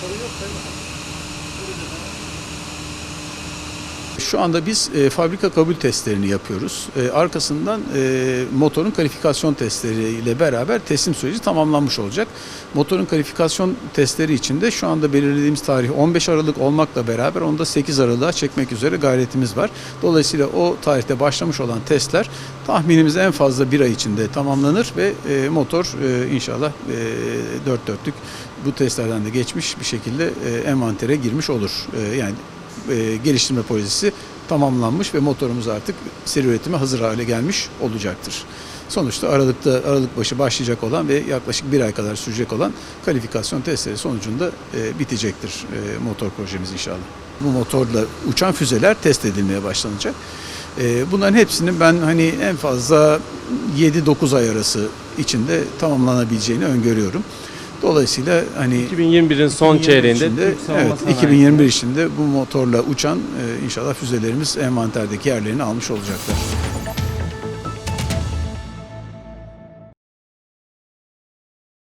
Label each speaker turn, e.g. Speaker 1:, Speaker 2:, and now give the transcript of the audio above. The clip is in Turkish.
Speaker 1: Por Dios, Şu anda biz e, fabrika kabul testlerini yapıyoruz. E, arkasından e, motorun kalifikasyon testleriyle beraber teslim süreci tamamlanmış olacak. Motorun kalifikasyon testleri için de şu anda belirlediğimiz tarih 15 Aralık olmakla beraber onu da 8 Aralık'a çekmek üzere gayretimiz var. Dolayısıyla o tarihte başlamış olan testler tahminimiz en fazla bir ay içinde tamamlanır ve e, motor e, inşallah e, dört dörtlük bu testlerden de geçmiş bir şekilde e, envantere girmiş olur. E, yani e, geliştirme projesi tamamlanmış ve motorumuz artık seri üretime hazır hale gelmiş olacaktır. Sonuçta Aralık'ta Aralık başı başlayacak olan ve yaklaşık bir ay kadar sürecek olan kalifikasyon testleri sonucunda e, bitecektir e, motor projemiz inşallah. Bu motorla uçan füzeler test edilmeye başlanacak. E, bunların hepsinin ben hani en fazla 7-9 ay arası içinde tamamlanabileceğini öngörüyorum. Dolayısıyla hani
Speaker 2: 2021'in son
Speaker 1: 2021
Speaker 2: çeyreğinde
Speaker 1: içinde, evet,
Speaker 2: sanayisi-
Speaker 1: 2021 içinde bu motorla uçan e, inşallah füzelerimiz envanterdeki yerlerini almış olacaklar.